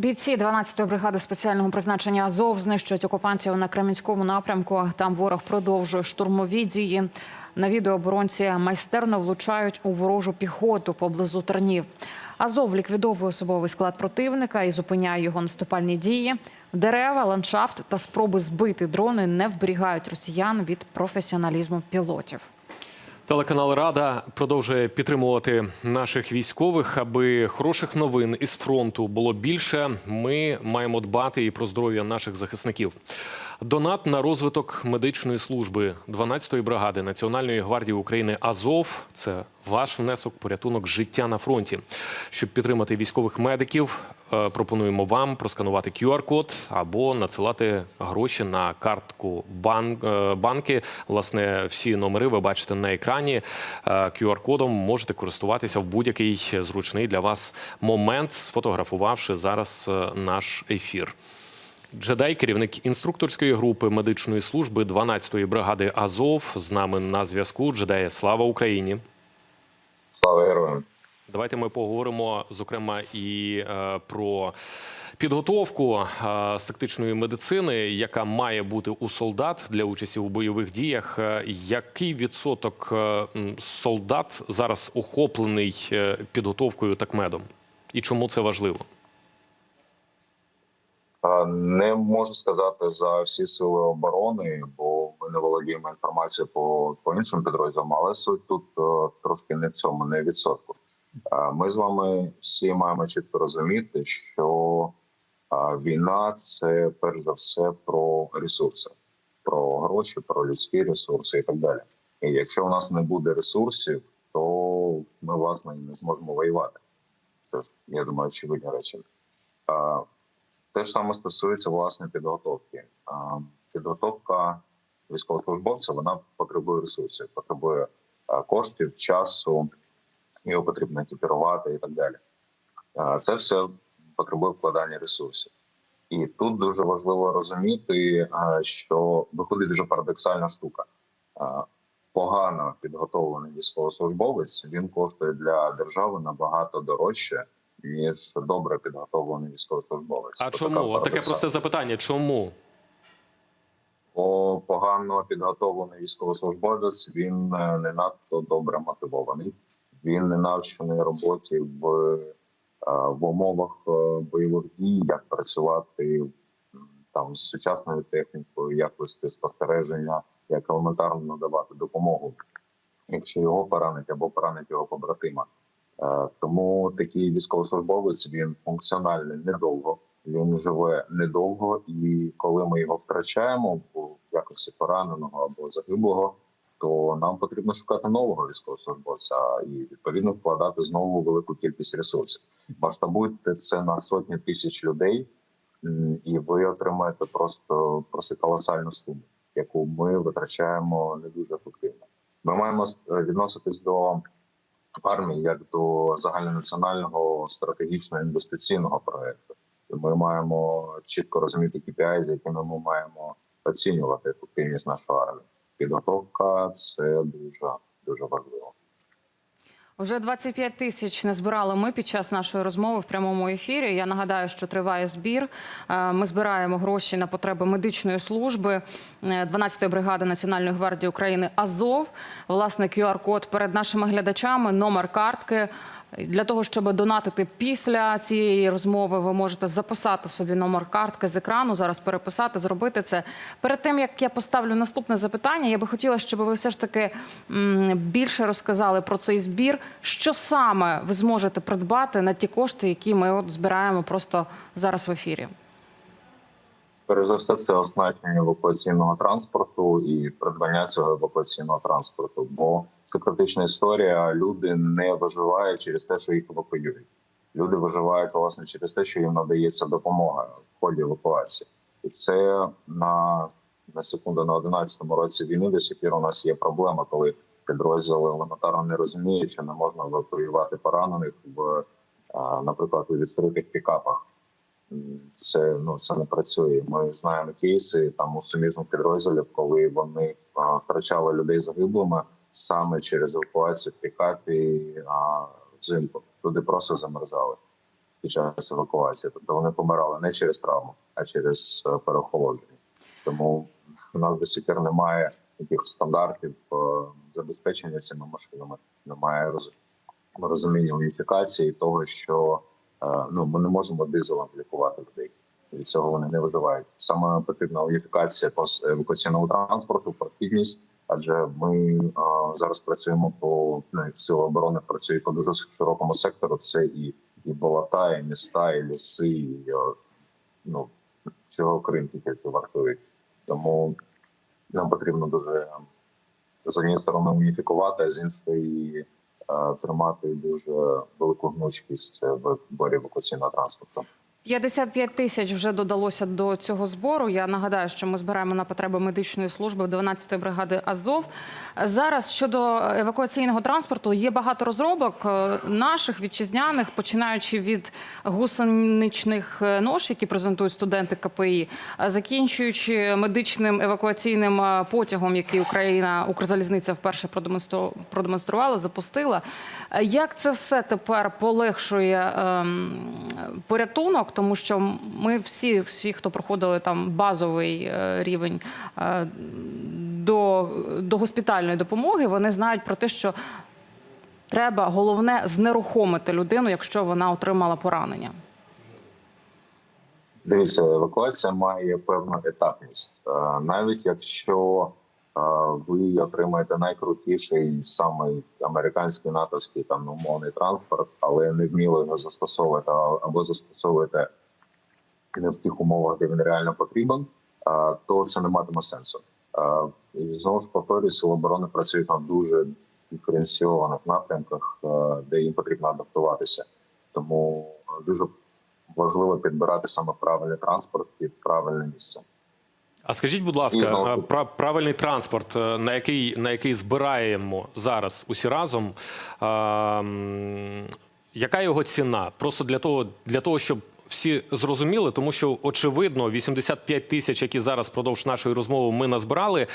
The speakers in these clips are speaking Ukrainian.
Бійці 12-ї бригади спеціального призначення Азов знищують окупантів на Кремінському напрямку. Там ворог продовжує штурмові дії. На відео оборонці майстерно влучають у ворожу піхоту поблизу Тернів. Азов ліквідовує особовий склад противника і зупиняє його наступальні дії. Дерева, ландшафт та спроби збити дрони не вберігають росіян від професіоналізму пілотів. Телеканал Рада продовжує підтримувати наших військових, аби хороших новин із фронту було більше. Ми маємо дбати і про здоров'я наших захисників. Донат на розвиток медичної служби 12-ї бригади Національної гвардії України Азов. Це ваш внесок, порятунок життя на фронті. Щоб підтримати військових медиків, пропонуємо вам просканувати QR-код або надсилати гроші на картку бан- е, банки. Власне, всі номери ви бачите на екрані. Е, QR-кодом можете користуватися в будь-який зручний для вас момент, сфотографувавши зараз е, наш ефір. Джедай, керівник інструкторської групи медичної служби 12-ї бригади Азов, з нами на зв'язку. Джедай, слава Україні! Слава героям! Давайте ми поговоримо зокрема і е, про підготовку е, з тактичної медицини, яка має бути у солдат для участі у бойових діях. Е, Який відсоток е, солдат зараз охоплений е, підготовкою такмедом? І чому це важливо? Не можу сказати за всі сили оборони, бо ми не володіємо інформацією по, по іншим підрозділам, але суть тут е, трошки не в цьому, не відсотку. Ми з вами всі маємо чітко розуміти, що війна це перш за все про ресурси, про гроші, про людські ресурси і так далі. І якщо у нас не буде ресурсів, то ми власне і не зможемо воювати. Це я думаю, очевидні речі. Те ж саме стосується власне підготовки. Підготовка військовослужбовця вона потребує ресурсів, потребує коштів, часу, його потрібно екіпірувати і так далі. Це все потребує вкладання ресурсів. І тут дуже важливо розуміти, що виходить дуже парадоксальна штука. Погано підготовлений військовослужбовець він коштує для держави набагато дорожче, ніж добре підготовлений військовослужбовець. А Отака чому? Таке просте запитання. Чому? Бо погано підготовлений військовослужбовець він е, не надто добре мотивований. Він не навчений роботі в, е, в умовах е, бойових дій, як працювати там з сучасною технікою, як вести спостереження, як елементарно надавати допомогу, якщо його поранить або поранить його побратима. Е, Тому такий військовослужбовець він функціональний недовго. Він живе недовго, і коли ми його втрачаємо в якості пораненого або загиблого, то нам потрібно шукати нового військовослужбовця і відповідно вкладати знову велику кількість ресурсів. Масштабуйте це на сотні тисяч людей, і ви отримаєте просто просто колосальну суму, яку ми витрачаємо не дуже ефективно. Ми маємо е, відноситись до армії як до загальнонаціонального стратегічного інвестиційного проекту. Ми маємо чітко розуміти KPI, з якими ми маємо оцінювати ефективність нашої армії. Підготовка це дуже дуже важливо. Вже 25 тисяч не збирали ми під час нашої розмови в прямому ефірі. Я нагадаю, що триває збір. Е, Ми збираємо гроші на потреби медичної служби е, 12-ї бригади Національної гвардії України Азов. Власне, QR-код перед нашими глядачами, номер картки. Для того щоб донатити після цієї розмови, ви можете записати собі номер картки з екрану. Зараз переписати, зробити це. Перед тим як я поставлю наступне запитання, я би хотіла, щоб ви все ж таки більше розказали про цей збір. Що саме ви зможете придбати на ті кошти, які ми от збираємо просто зараз в ефірі? Перш за все, це оснащення евакуаційного транспорту і придбання цього евакуаційного транспорту. Бо це критична історія. Люди не виживають через те, що їх евакуюють. Люди виживають власне через те, що їм надається допомога в ході евакуації, і це на, на секунду на 11-му році війни до сих пір у нас є проблема, коли підрозділи елементарно не розуміють, що не можна евакуювати поранених в, наприклад, у відкритих пікапах. Це ну це не працює. Ми знаємо кейси там у суміжних підрозділів, коли вони втрачали людей загиблими саме через евакуацію пікапі а, взимку. Люди просто замерзали. під час евакуації. Тобто вони помирали не через травму, а через е, переохолодження. Тому у нас до сих пір немає таких стандартів е, забезпечення цими машинами, немає роз- розуміння уніфікації того, що ну ми не можемо дизелем лікувати людей. Від цього вони не виживають. Саме потрібна уніфікація пос- евакуаційного транспорту, прохідність, адже ми е, зараз працюємо по ну, сили оборони працюють по дуже широкому сектору. Це і, і болота, і міста, і ліси, і е, ну чого Крим тільки вартують. Тому нам потрібно дуже з однієї сторони уніфікувати, а з іншої тримати дуже велику гнучкість в борі евакуаційного транспорту. 55 тисяч вже додалося до цього збору. Я нагадаю, що ми збираємо на потреби медичної служби 12-ї бригади Азов. Зараз щодо евакуаційного транспорту є багато розробок е, наших вітчизняних, починаючи від гусеничних е, нож, які презентують студенти КПІ, е, закінчуючи медичним евакуаційним потягом, який Україна Укрзалізниця вперше продемонстру- продемонструвала, запустила. Як це все тепер полегшує ем, порятунок, тому що ми всі, всі, хто проходили там базовий е, рівень е, до, до госпітальної допомоги, вони знають про те, що треба головне знерухомити людину, якщо вона отримала поранення. Дивіться, евакуація має певну етапність. Е, Навіть якщо ви отримаєте найкрутіший самий американський натовський там умовний транспорт, але не вміли його застосовувати або застосовуєте не в тих умовах, де він реально потрібен, то це не матиме сенсу. І знову ж повторюю, сили оборони працюють на дуже диференційованих напрямках, де їм потрібно адаптуватися. Тому дуже важливо підбирати саме правильний транспорт під правильне місце. А скажіть, будь ласка, таки- пра- правильний транспорт, е, на який, на який збираємо зараз усі разом, а, яка його ціна? Просто для того, для того, щоб всі зрозуміли, тому що очевидно, 85 тисяч, які зараз впродовж нашої розмови ми назбирали,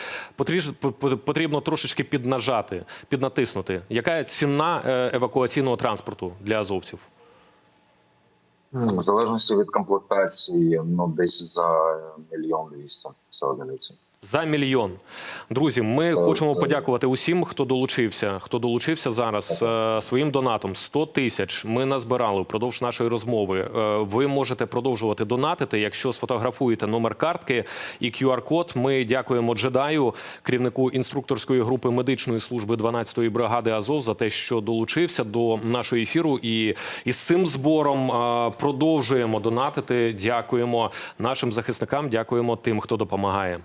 потрібно трошечки піднажати, піднатиснути. Яка ціна е, евакуаційного транспорту для азовців? В залежності від комплектації, ну десь за мільйон двісті за одиницю. За мільйон. Друзі, ми хочемо подякувати усім, хто долучився. Хто долучився зараз е, своїм донатом 100 тисяч. Ми назбирали впродовж нашої розмови. Е, ви можете продовжувати донатити, якщо сфотографуєте номер картки і QR-код. Ми дякуємо джедаю, керівнику інструкторської групи медичної служби 12-ї бригади Азов за те, що долучився до нашого ефіру. І із цим збором е, продовжуємо донатити. Дякуємо нашим захисникам. Дякуємо тим, хто допомагає.